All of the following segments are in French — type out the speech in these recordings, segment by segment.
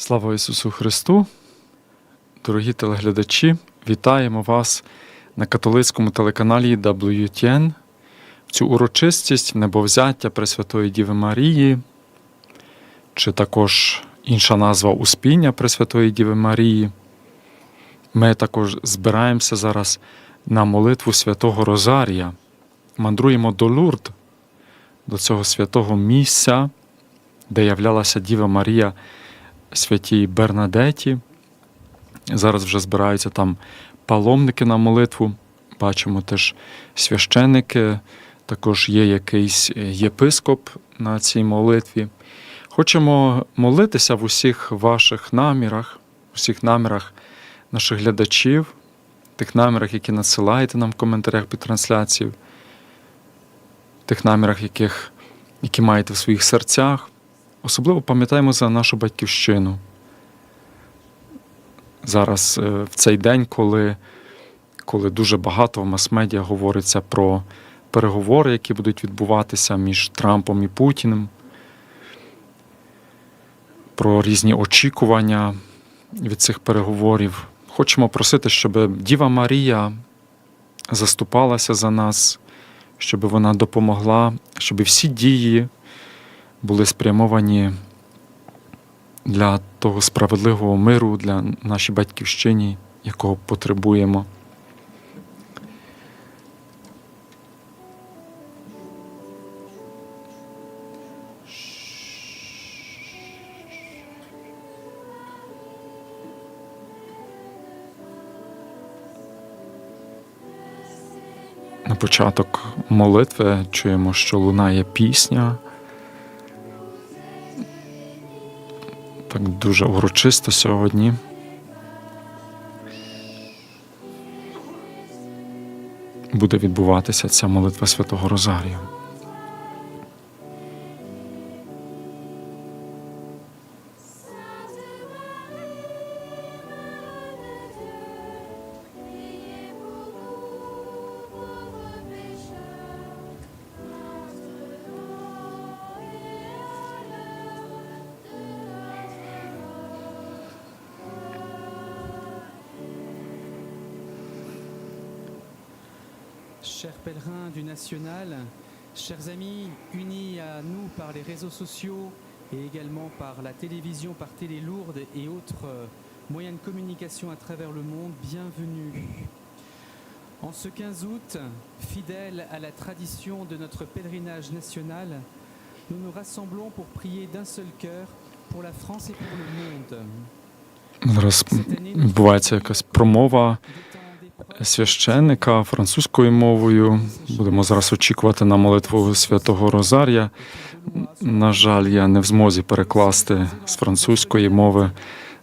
Слава Ісусу Христу! Дорогі телеглядачі, вітаємо вас на католицькому телеканалі WTN в цю урочистість небовзяття Пресвятої Діви Марії, чи також інша назва Успіння Пресвятої Діви Марії. Ми також збираємося зараз на молитву святого Розарія. Мандруємо до Лурд, до цього святого місця, де являлася Діва Марія святій Бернадеті. Зараз вже збираються там паломники на молитву. Бачимо теж священники, також є якийсь єпископ на цій молитві. Хочемо молитися в усіх ваших намірах, в усіх намірах наших глядачів, тих намірах, які надсилаєте нам в коментарях під трансляцією, тих намірах, яких, які маєте в своїх серцях. Особливо пам'ятаємо за нашу батьківщину. Зараз е, в цей день, коли, коли дуже багато в мас-медіа говориться про переговори, які будуть відбуватися між Трампом і Путіним, про різні очікування від цих переговорів. Хочемо просити, щоб Діва Марія заступалася за нас, щоб вона допомогла, щоб всі дії були спрямовані для того справедливого миру, для нашої батьківщині, якого потребуємо. Початок молитви чуємо, що лунає пісня. Так дуже урочисто сьогодні. Буде відбуватися ця молитва Святого Розарію. Chers pèlerins du National, chers amis unis à nous par les réseaux sociaux et également par la télévision, par Télé Lourdes et autres euh, moyens de communication à travers le monde, bienvenue. En ce 15 août, fidèles à la tradition de notre pèlerinage national, nous nous rassemblons pour prier d'un seul cœur pour la France et pour le monde. Зараз Cette année, nous відбувається якась промова des temps d'épreuve, Священника французькою мовою. Будемо зараз очікувати на молитву святого Розарія. На жаль, я не в змозі перекласти з французької мови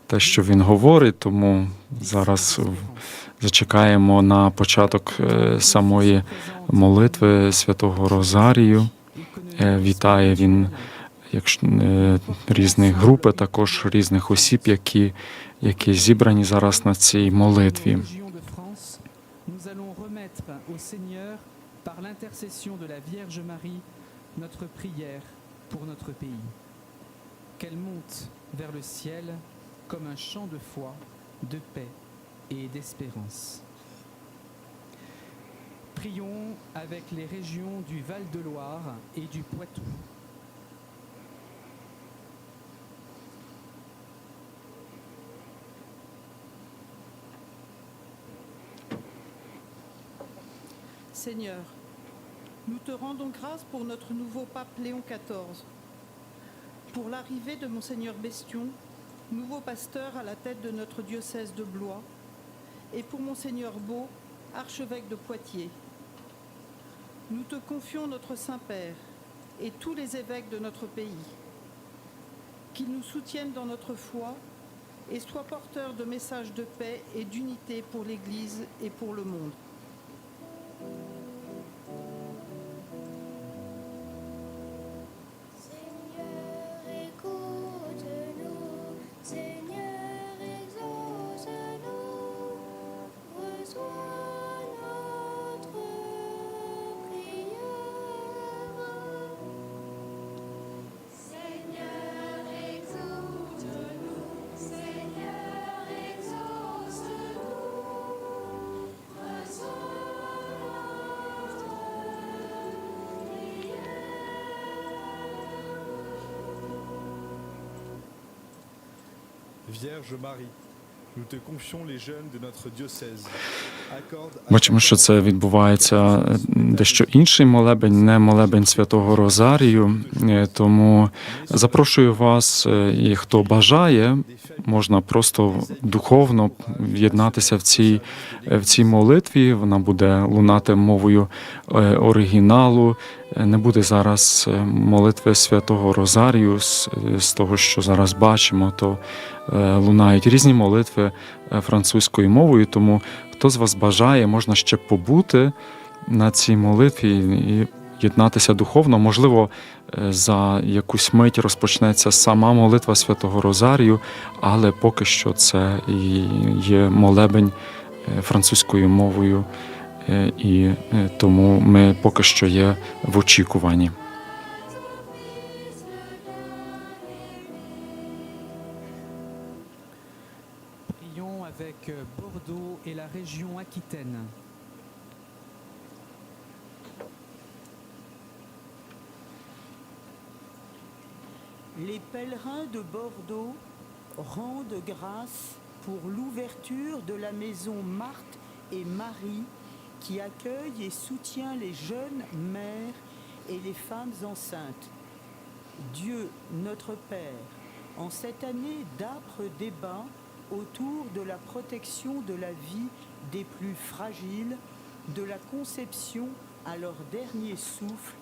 те, що він говорить, тому зараз зачекаємо на початок е, самої молитви святого Розарію. Е, Вітає він якщо, е, різних групи, також різних осіб, які, які зібрані зараз на цій молитві. Seigneur, par l'intercession de la Vierge Marie, notre prière pour notre pays. Qu'elle monte vers le ciel comme un chant de foi, de paix et d'espérance. Prions avec les régions du Val-de-Loire et du Poitou. Seigneur, nous te rendons grâce pour notre nouveau pape Léon XIV, pour l'arrivée de Monseigneur Bestion, nouveau pasteur à la tête de notre diocèse de Blois, et pour Monseigneur Beau, archevêque de Poitiers. Nous te confions notre Saint-Père et tous les évêques de notre pays, qu'ils nous soutiennent dans notre foi et soient porteurs de messages de paix et d'unité pour l'Église et pour le monde. Бачимо, що це відбувається е, дещо інший молебень, не молебень святого Розарію. Е, Тому запрошую вас, е, і хто бажає, можна просто духовно в'єднатися в цій, в цій молитві. Вона буде лунати мовою оригіналу. Не буде зараз е, молитви святого Розарію з, з того, що зараз бачимо, то е, лунають різні молитви е, французькою мовою. Тому хто з вас бажає, можна ще побути на цій молитві і єднатися духовно. Можливо, за якусь мить розпочнеться сама молитва святого Розарію, але поки що це є молебень французькою мовою, і е, тому ми поки що є в очікуванні. Prions avec euh, Bordeaux et la région Aquitaine. Les pèlerins de Bordeaux rendent grâce pour l'ouverture de la maison Marthe et Marie qui accueille et soutient les jeunes mères et les femmes enceintes. Dieu, notre Père, en cette année d'âpres débats autour de la protection de la vie des plus fragiles, de la conception à leur dernier souffle,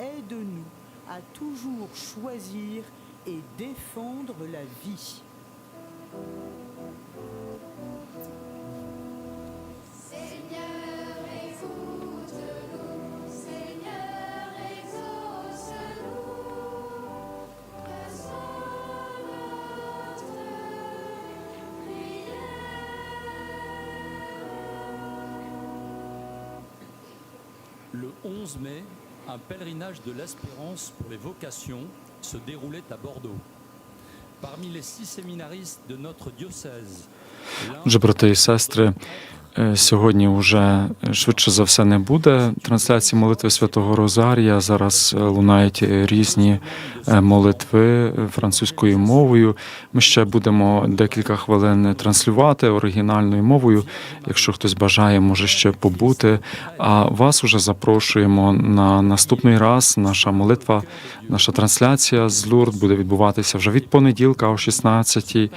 aide-nous à toujours choisir et défendre la vie. Le 11 mai, un pèlerinage de l'espérance pour les vocations se déroulait à Bordeaux. Parmi les six séminaristes de notre diocèse, Że, сьогодні вже швидше за все не буде трансляції молитви Святого Розарія. Зараз е, лунають е, різні е, молитви е, французькою мовою. Ми ще будемо декілька хвилин транслювати оригінальною мовою. Якщо хтось бажає, може ще побути. А вас уже запрошуємо на наступний раз. Наша молитва, наша трансляція з Лурд буде відбуватися вже від понеділка о 16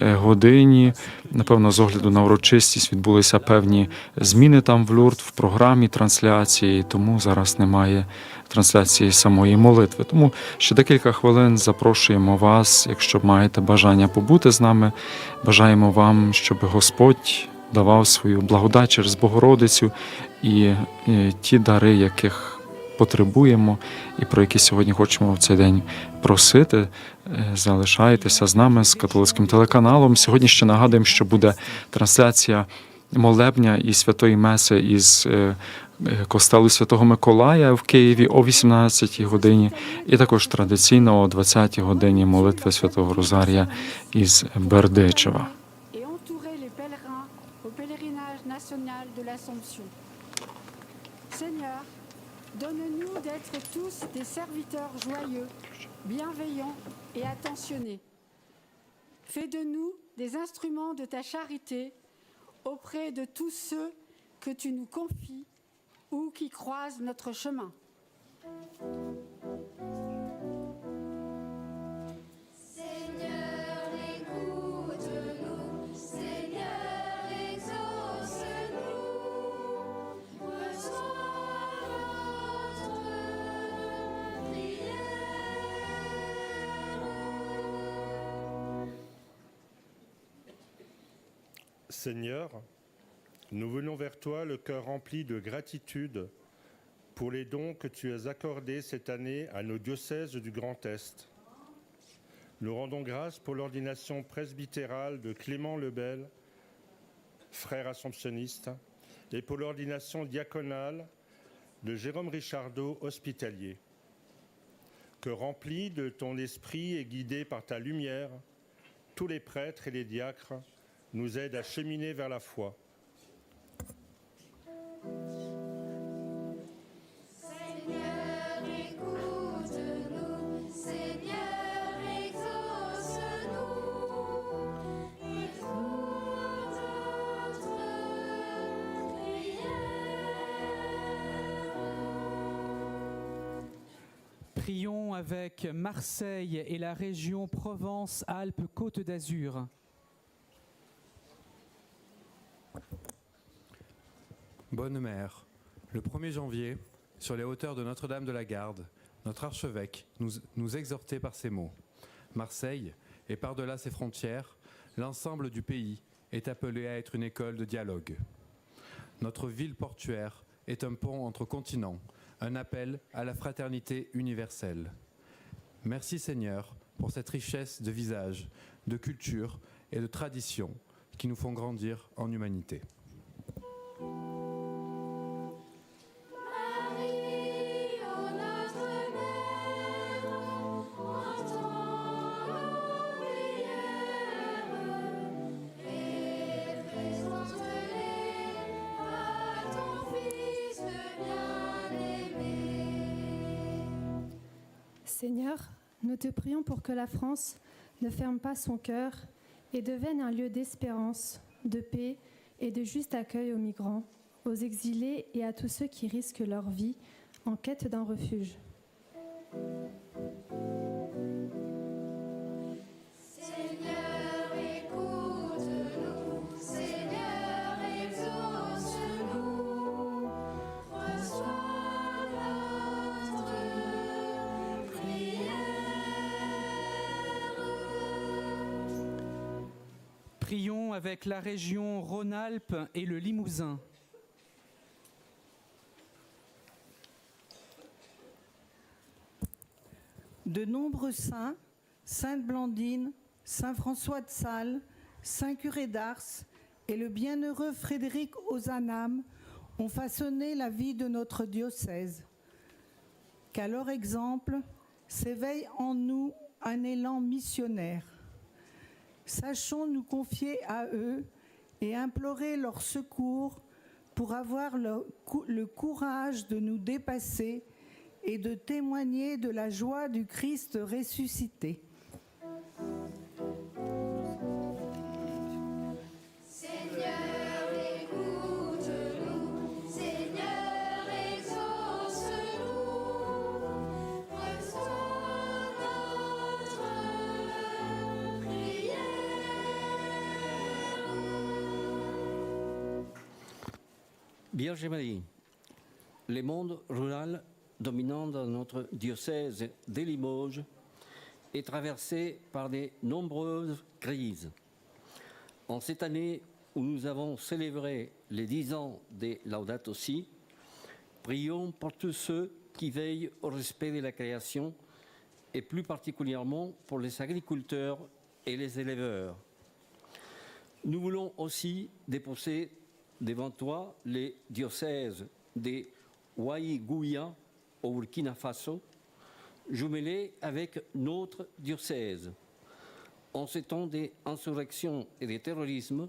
годині. Напевно, з огляду на урочистість відбулися певні зміни там в Люрд в програмі трансляції, тому зараз немає трансляції самої молитви. Тому ще декілька хвилин запрошуємо вас, якщо маєте бажання побути з нами. Бажаємо вам, щоб Господь давав свою благодать через Богородицю і, і ті дари, яких потребуємо, і про які сьогодні хочемо в цей день просити. Е, Залишайтеся з нами з католицьким телеканалом. Сьогодні ще нагадуємо, що буде трансляція молебня і святої меси із е, е, костелу Святого Миколая в Києві о 18 годині, і також традиційно о 20 годині молитви Святого Розарія із Бердичева. Seigneur, donne-nous d'être tous des serviteurs joyeux, bienveillants et attentionnés. Fais de nous des instruments de ta charité auprès de tous ceux que tu nous confies ou qui croisent notre chemin. Seigneur, nous venons vers toi le cœur rempli de gratitude pour les dons que tu as accordés cette année à nos diocèses du Grand Est. Nous rendons grâce pour l'ordination presbytérale de Clément Lebel, frère assomptionniste, et pour l'ordination diaconale de Jérôme Richardot, hospitalier. Que remplis de ton esprit et guidés par ta lumière, tous les prêtres et les diacres nous aide à cheminer vers la foi. Prions avec Marseille et la région Provence-Alpes-Côte d'Azur. Bonne mère, le 1er janvier, sur les hauteurs de Notre-Dame de la Garde, notre archevêque nous, exhortait par ces mots. Marseille, et par-delà ses frontières, l'ensemble du pays est appelé à être une école de dialogue. Notre ville portuaire est un pont entre continents, un appel à la fraternité universelle. Merci Seigneur pour cette richesse de visages, de culture et de traditions qui nous font grandir en humanité. Seigneur, nous te prions pour que la France ne ferme pas son cœur et devienne un lieu d'espérance, de paix et de juste accueil aux migrants, aux exilés et à tous ceux qui risquent leur vie en quête d'un refuge. Avec la région Rhône-Alpes et le Limousin. De nombreux saints, Sainte Blandine, Saint François de Sales, Saint Curé d'Ars et le bienheureux Frédéric Ozanam ont façonné la vie de notre diocèse. Qu'à leur exemple s'éveille en nous un élan missionnaire. Sachons nous confier à eux et implorer leur secours pour avoir le, cou- le courage de nous dépasser et de témoigner de la joie du Christ ressuscité. Vierge Marie, le monde rural dominant dans notre diocèse de Limoges est traversé par de nombreuses crises. En cette année où nous avons célébré les dix ans de Laudato Si, prions pour tous ceux qui veillent au respect de la création et plus particulièrement pour les agriculteurs et les éleveurs. Nous voulons aussi déposer devant toi les diocèses de Ouaïgouya au Burkina Faso, jumelés avec notre diocèse. En ces temps d'insurrection et de terrorisme,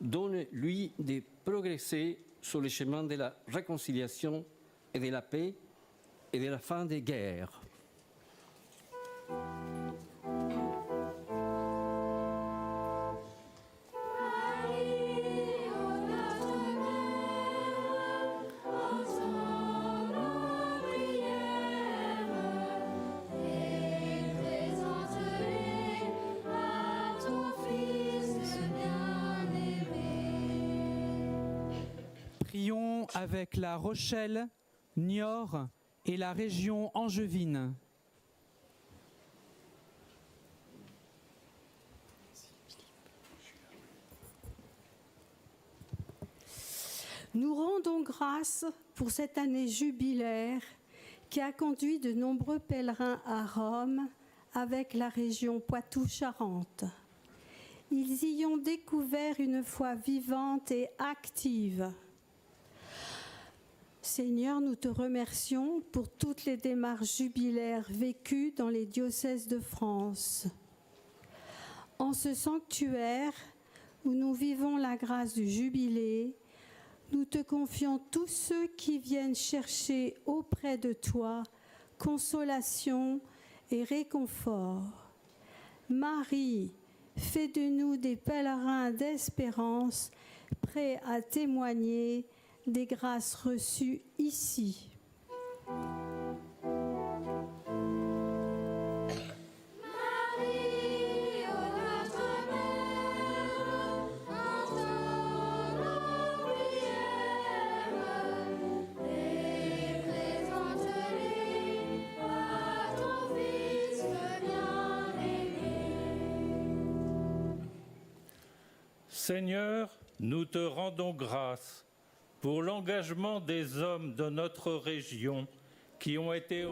donne-lui de progresser sur le chemin de la réconciliation et de la paix et de la fin des guerres. Avec la Rochelle, Niort et la région angevine. Nous rendons grâce pour cette année jubilaire qui a conduit de nombreux pèlerins à Rome avec la région Poitou-Charentes. Ils y ont découvert une foi vivante et active. Seigneur, nous te remercions pour toutes les démarches jubilaires vécues dans les diocèses de France. En ce sanctuaire où nous vivons la grâce du jubilé, nous te confions tous ceux qui viennent chercher auprès de toi consolation et réconfort. Marie, fais de nous des pèlerins d'espérance, prêts à témoigner des grâces reçues ici. Seigneur, nous te rendons grâce pour l'engagement des hommes de notre région qui ont été...